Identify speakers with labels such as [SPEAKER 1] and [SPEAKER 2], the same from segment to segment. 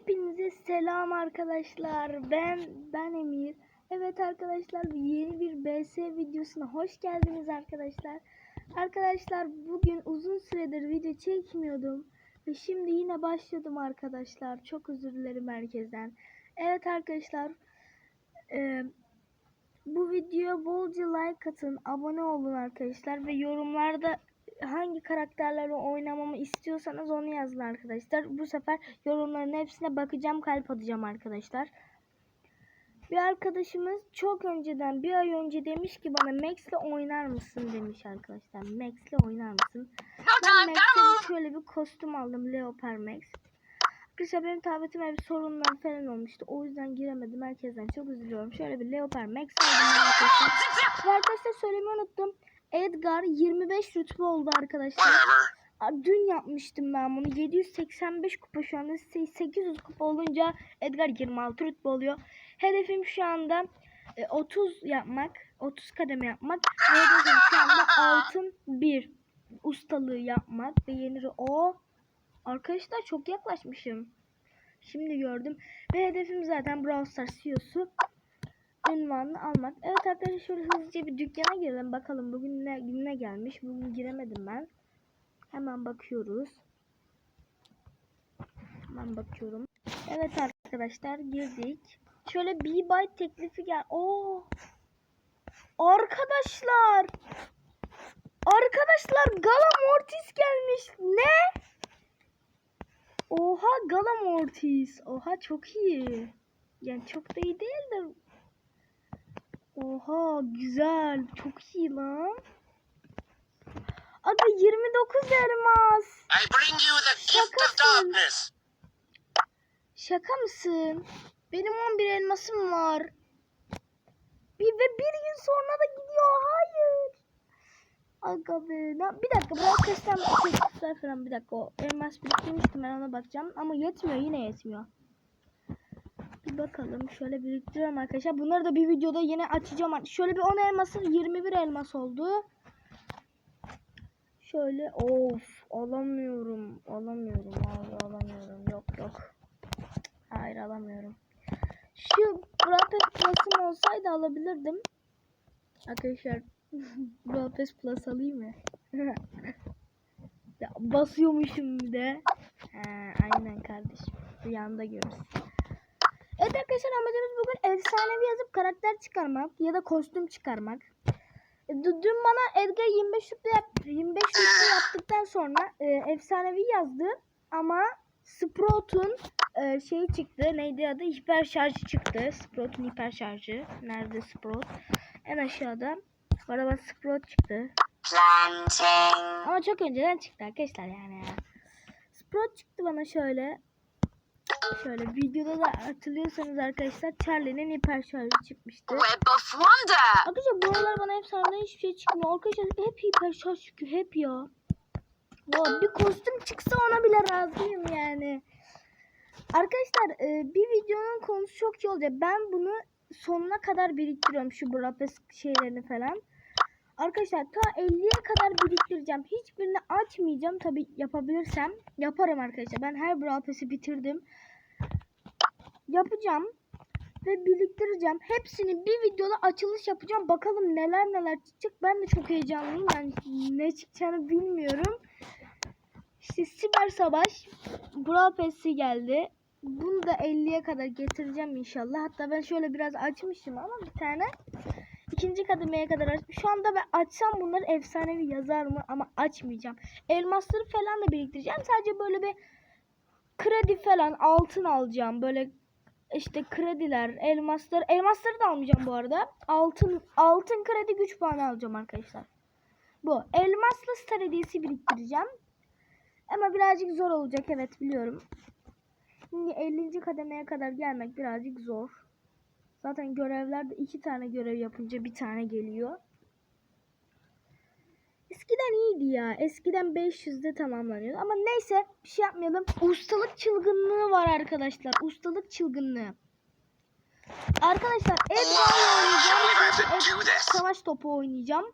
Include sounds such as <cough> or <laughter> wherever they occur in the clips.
[SPEAKER 1] Hepinize selam arkadaşlar. Ben ben Emir. Evet arkadaşlar yeni bir BS videosuna hoş geldiniz arkadaşlar. Arkadaşlar bugün uzun süredir video çekmiyordum. Ve şimdi yine başladım arkadaşlar. Çok özür dilerim herkesten. Evet arkadaşlar. eee, bu videoya bolca like atın. Abone olun arkadaşlar. Ve yorumlarda hangi karakterleri oynamamı istiyorsanız onu yazın arkadaşlar. Bu sefer yorumların hepsine bakacağım, kalp atacağım arkadaşlar. Bir arkadaşımız çok önceden bir ay önce demiş ki bana Max'le oynar mısın demiş arkadaşlar. Max'le oynar mısın? Ben Max'e şöyle bir kostüm aldım. Leopard Max. Arkadaşlar benim tabletim bir sorunlar falan olmuştu. O yüzden giremedim. Herkesten çok üzülüyorum. Şöyle bir Leopard Max aldım arkadaşlar söylemeyi unuttum. Edgar 25 rütbe oldu arkadaşlar. Dün yapmıştım ben bunu. 785 kupa şu anda. 800 kupa olunca Edgar 26 rütbe oluyor. Hedefim şu anda e, 30 yapmak. 30 kademe yapmak. Ve hedefim şu anda altın 1 ustalığı yapmak. Ve yeni o Arkadaşlar çok yaklaşmışım. Şimdi gördüm. Ve hedefim zaten Brawl Stars CEO'su ünvanını almak. Evet arkadaşlar şöyle hızlıca bir dükkana girelim. Bakalım bugün ne, ne gelmiş. Bugün giremedim ben. Hemen bakıyoruz. Hemen bakıyorum. Evet arkadaşlar girdik. Şöyle bir byte teklifi gel. Oo. Arkadaşlar. Arkadaşlar Gala Mortis gelmiş. Ne? Oha Gala Mortis. Oha çok iyi. Yani çok da iyi değil de. Oha güzel. Çok iyi lan. Aga 29 elmas.
[SPEAKER 2] I bring you the gift of
[SPEAKER 1] Şakasın.
[SPEAKER 2] darkness.
[SPEAKER 1] Şaka mısın? Benim 11 elmasım var. Bir ve bir gün sonra da gidiyor. Hayır. Aga be. Ne- Bir dakika. Teklifler falan. Bir dakika. O elmas biriktirmiştim. Ben ona bakacağım. Ama yetmiyor. Yine yetmiyor. Bakalım. Şöyle biriktiriyorum arkadaşlar. Bunları da bir videoda yine açacağım. Şöyle bir 10 elması 21 elmas oldu. Şöyle of alamıyorum. Alamıyorum abi alamıyorum. Yok yok. Hayır alamıyorum. Şu Brawl Plus'ım olsaydı alabilirdim. Arkadaşlar <laughs> Brawl Plus alayım mı? <laughs> ya, basıyormuşum bir de. He, aynen kardeşim. Rüyanda görürsün. Evet arkadaşlar amacımız bugün efsanevi yazıp karakter çıkarmak ya da kostüm çıkarmak. E, Dün bana Edgar 25 rütbe yap 25 rütbe yaptıktan sonra e, efsanevi yazdı ama Sprout'un e, şeyi çıktı. Neydi adı? Hiper şarjı çıktı. Sprout'un hiper şarjı. Nerede Sprout? En aşağıda. Bana Sprout çıktı. Ama çok önceden çıktı arkadaşlar yani. Sprout çıktı bana şöyle. Şöyle videoda da hatırlıyorsanız arkadaşlar Charlie'nin hiper şarjı çıkmıştı.
[SPEAKER 2] Web of wonder.
[SPEAKER 1] Arkadaşlar bu aralar bana hep senden hiçbir şey çıkmıyor. Arkadaşlar hep hiper şarj çıkıyor. Hep ya. Vay, bir kostüm çıksa ona bile razıyım yani. Arkadaşlar e, bir videonun konusu çok iyi olacak. Ben bunu sonuna kadar biriktiriyorum. Şu Brapes şeylerini falan. Arkadaşlar ta 50'ye kadar biriktireceğim. Hiçbirini açmayacağım. Tabi yapabilirsem. Yaparım arkadaşlar. Ben her Brapes'i bitirdim. Yapacağım ve biriktireceğim. Hepsini bir videoda açılış yapacağım. Bakalım neler neler çıkacak. Ben de çok heyecanlıyım. Yani ne çıkacağını bilmiyorum. İşte Siber Savaş Brawl Pass'i geldi. Bunu da 50'ye kadar getireceğim inşallah. Hatta ben şöyle biraz açmışım ama bir tane. İkinci kademeye kadar aç. Şu anda ben açsam bunları efsanevi yazar mı ama açmayacağım. Elmasları falan da biriktireceğim. Sadece böyle bir kredi falan altın alacağım. Böyle işte krediler, elmaslar. Elmasları da almayacağım bu arada. Altın altın kredi güç puanı alacağım arkadaşlar. Bu. Elmaslı star hediyesi biriktireceğim. Ama birazcık zor olacak evet biliyorum. Şimdi 50. kademeye kadar gelmek birazcık zor. Zaten görevlerde iki tane görev yapınca bir tane geliyor. Eskiden iyiydi ya. Eskiden 500'de tamamlanıyordu. Ama neyse bir şey yapmayalım. Ustalık çılgınlığı var arkadaşlar. Ustalık çılgınlığı. Arkadaşlar Edgar'la oynayacağım. Ed- savaş topu oynayacağım.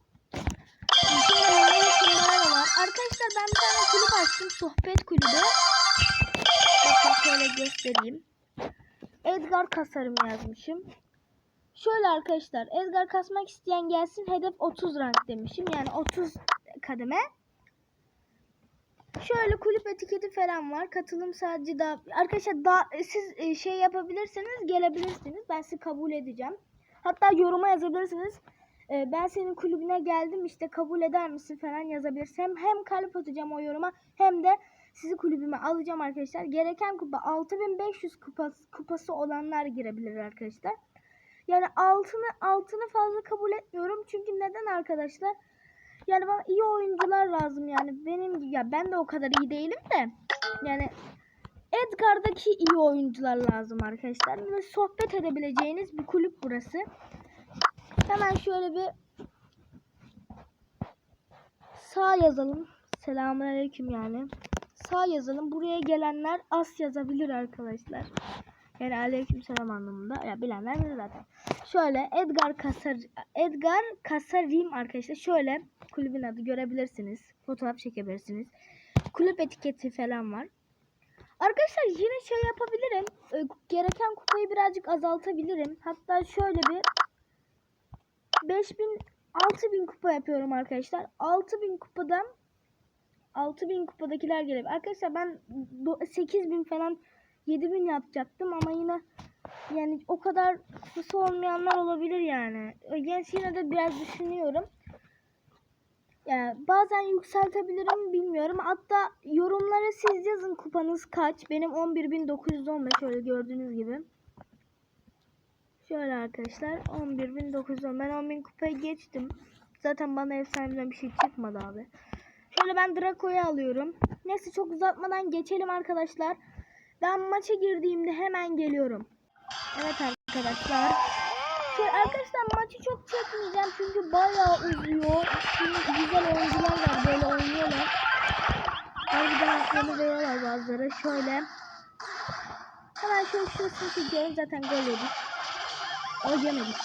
[SPEAKER 1] Arkadaşlar ben bir tane kulüp açtım. Sohbet kulübü. Bakın şöyle göstereyim. Edgar kasarım yazmışım. Şöyle arkadaşlar Edgar kasmak isteyen gelsin hedef 30 rank demişim. Yani 30 kademe. Şöyle kulüp etiketi falan var. Katılım sadece daha arkadaşlar daha siz e, şey yapabilirseniz gelebilirsiniz. Ben sizi kabul edeceğim. Hatta yoruma yazabilirsiniz. E, Ben senin kulübüne geldim işte kabul eder misin falan yazabilirsiniz. Hem, hem kalp atacağım o yoruma hem de sizi kulübüme alacağım arkadaşlar. Gereken kupa 6500 kupası, kupası olanlar girebilir arkadaşlar. Yani altını altını fazla kabul etmiyorum. Çünkü neden arkadaşlar? Yani bana iyi oyuncular lazım yani. Benim ya ben de o kadar iyi değilim de. Yani Edgar'daki iyi oyuncular lazım arkadaşlar. Ve sohbet edebileceğiniz bir kulüp burası. Hemen şöyle bir sağ yazalım. Selamünaleyküm yani. Sağ yazalım. Buraya gelenler as yazabilir arkadaşlar. Yani aleykümselam anlamında. Ya bilenler bilir zaten. Şöyle Edgar Kasar Edgar Kasarim arkadaşlar. Şöyle kulübün adı görebilirsiniz. Fotoğraf çekebilirsiniz. Kulüp etiketi falan var. Arkadaşlar yine şey yapabilirim. Ee, Gereken kupayı birazcık azaltabilirim. Hatta şöyle bir 5000 6000 kupa yapıyorum arkadaşlar. 6000 kupadan 6000 kupadakiler gelebilir. Arkadaşlar ben bu 8000 falan 7000 yapacaktım ama yine yani o kadar kupası olmayanlar olabilir yani. Yani yine de biraz düşünüyorum. Yani bazen yükseltebilirim bilmiyorum. Hatta yorumlara siz yazın kupanız kaç. Benim 11.915 şöyle gördüğünüz gibi. Şöyle arkadaşlar 11.910 ben 10.000 kupayı geçtim. Zaten bana efsaneden bir şey çıkmadı abi. Şöyle ben Draco'yu alıyorum. Neyse çok uzatmadan geçelim arkadaşlar. Ben maça girdiğimde hemen geliyorum. Evet arkadaşlar. Şöyle arkadaşlar maçı çok çekmeyeceğim çünkü bayağı uzuyor. Şimdi güzel oyuncular var böyle oynuyorlar. Harbiden aklını veriyorlar bazıları. Şöyle. Hemen şöyle şurasını çekiyorum. Zaten gol yedik. O yemedik.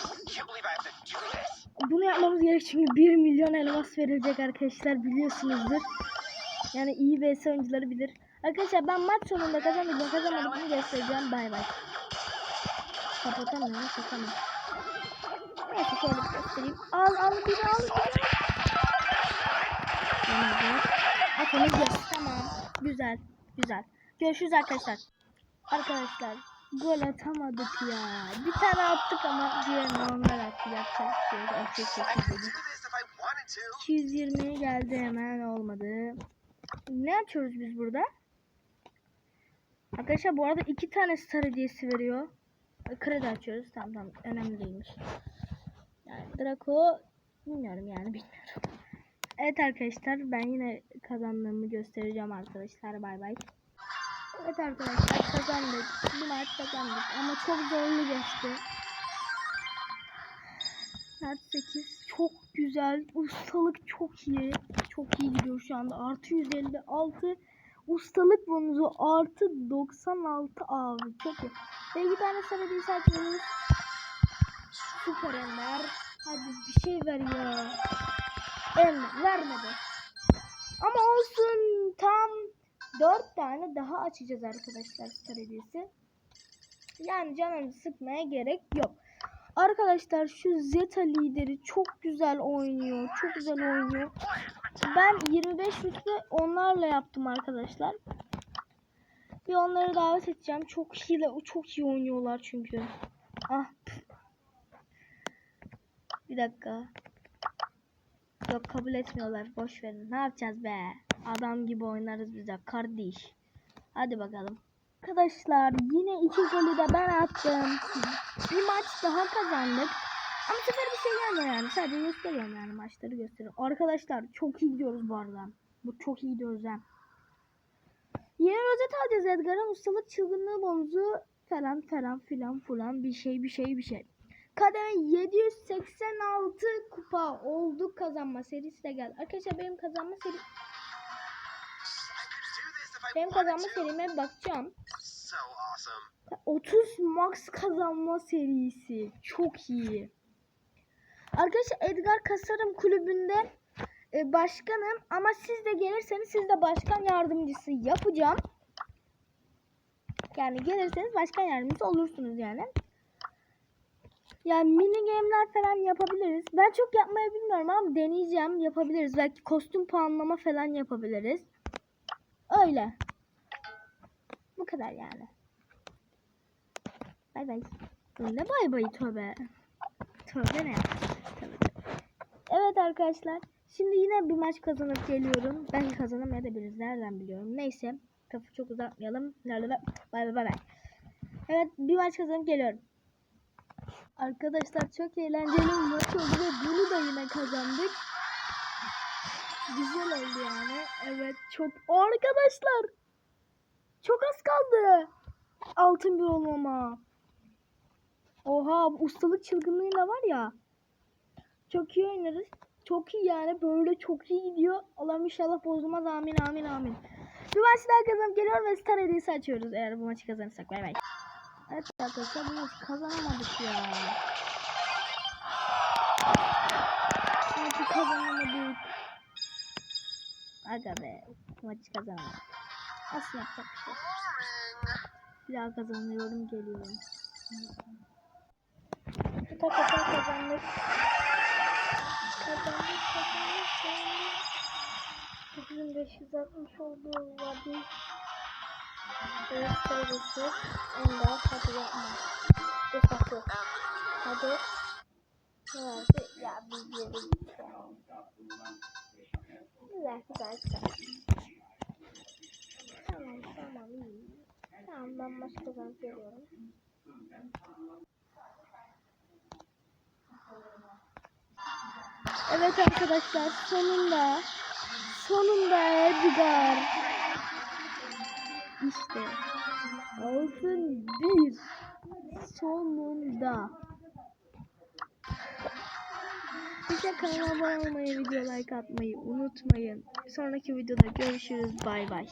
[SPEAKER 1] Bunu yapmamız gerek çünkü 1 milyon elmas verilecek arkadaşlar biliyorsunuzdur. Yani iyi vs oyuncuları bilir. Arkadaşlar ben maç sonunda kazandım kazanmadım göstereceğim. Bay bay. Kapatamıyorum kapatamıyorum. Neyse şöyle göstereyim. Al al bir al. Bir al. Yemedi. Atımız yok. Tamam. Güzel. Güzel. Görüşürüz arkadaşlar. Arkadaşlar gol atamadık ya. Bir tane attık ama diğerini onlar attı. Yapacak şey yok. 220 geldi hemen olmadı. Ne açıyoruz biz burada? Arkadaşlar bu arada iki tane star hediyesi veriyor. Kredi açıyoruz. Tamam tamam önemli değilmiş. Yani Draco bilmiyorum yani bilmiyorum. Evet arkadaşlar ben yine kazandığımı göstereceğim arkadaşlar bay bay. Evet arkadaşlar kazandık. Bu kazandık ama çok zorlu geçti. Saat 8 çok güzel. Ustalık çok iyi. Çok iyi gidiyor şu anda. Artı 156 ustalık bonusu artı 96 abi. Çok iyi. Ve bir tane söylediği saçmalıyız. Süper Ender. Hadi bir şey ver ya. Ender vermedi. Ama olsun tam 4 tane daha açacağız arkadaşlar star. Yani canınızı sıkmaya gerek yok. Arkadaşlar şu Zeta lideri çok güzel oynuyor. Çok güzel oynuyor. Ben 25 rütbe onlarla yaptım arkadaşlar. Bir onları davet edeceğim. Çok iyi, çok iyi oynuyorlar çünkü. Ah. Bir dakika. Yok kabul etmiyorlar. Boş verin. Ne yapacağız be? Adam gibi oynarız biz de kardeş. Hadi bakalım. Arkadaşlar yine iki golü de ben attım. Bir maç daha kazandık. Ama bu sefer bir şey gelmiyor yani. Sadece gösteriyorum yani maçları gösteriyorum. Arkadaşlar çok iyi gidiyoruz bu arada. Bu çok iyi gidiyoruz ha. Yeni rozet alacağız Edgar'ın ustalık çılgınlığı bonusu falan falan filan fulan bir şey bir şey bir şey. Kademe 786 kupa olduk kazanma serisi de geldi. Arkadaşlar benim kazanma seri benim kazanma serime bakacağım.
[SPEAKER 2] So awesome.
[SPEAKER 1] 30 max kazanma serisi. Çok iyi. Arkadaşlar Edgar Kasarım kulübünde e, başkanım ama siz de gelirseniz siz de başkan yardımcısı yapacağım. Yani gelirseniz başkan yardımcısı olursunuz yani. Yani mini game'ler falan yapabiliriz. Ben çok yapmayı bilmiyorum ama deneyeceğim. Yapabiliriz. Belki kostüm puanlama falan yapabiliriz. Öyle. Bu kadar yani. Bay bay. Ne bay bay tövbe. Tövbe ne? Tövbe. Evet arkadaşlar. Şimdi yine bir maç kazanıp geliyorum. Belki kazanamayabiliriz. Nereden biliyorum. Neyse. Kafı çok uzatmayalım. Bay bay bay bay. Evet bir maç kazanıp geliyorum. Arkadaşlar çok eğlenceli bir maç oldu ve bunu da yine kazandık. Güzel oldu yani. Evet çok arkadaşlar. Çok az kaldı. Altın bir olmama. Oha ustalık çılgınlığıyla var ya. Çok iyi oynarız. Çok iyi yani böyle çok iyi gidiyor. Allah'ım inşallah bozulmaz amin amin amin. Bir maç daha kazanıp geliyorum ve star hediyesi açıyoruz eğer bu maçı kazanırsak. Bay bay. Evet arkadaşlar bu maçı kazanamadık ya. Aga be. Maçı kazanamadık. Nasıl yapacak bir şey. yok. Bir daha kazanıyorum geliyorum. Bu tarafa kazandık. Kazandık kazandık kazandık. 9560 oldu vardı. Evet sayısı. Onda hadi yapma. Defakı. Hadi. Ne? Ya bir yere gitti. Güzel güzel güzel. Tamam tamam iyi. Tamam ben maç kazanıp geliyorum. Evet arkadaşlar sonunda sonunda Edgar işte altın bir sonunda Bize kanalıma abone olmayı, video like atmayı unutmayın. Sonraki videoda görüşürüz. Bay bay.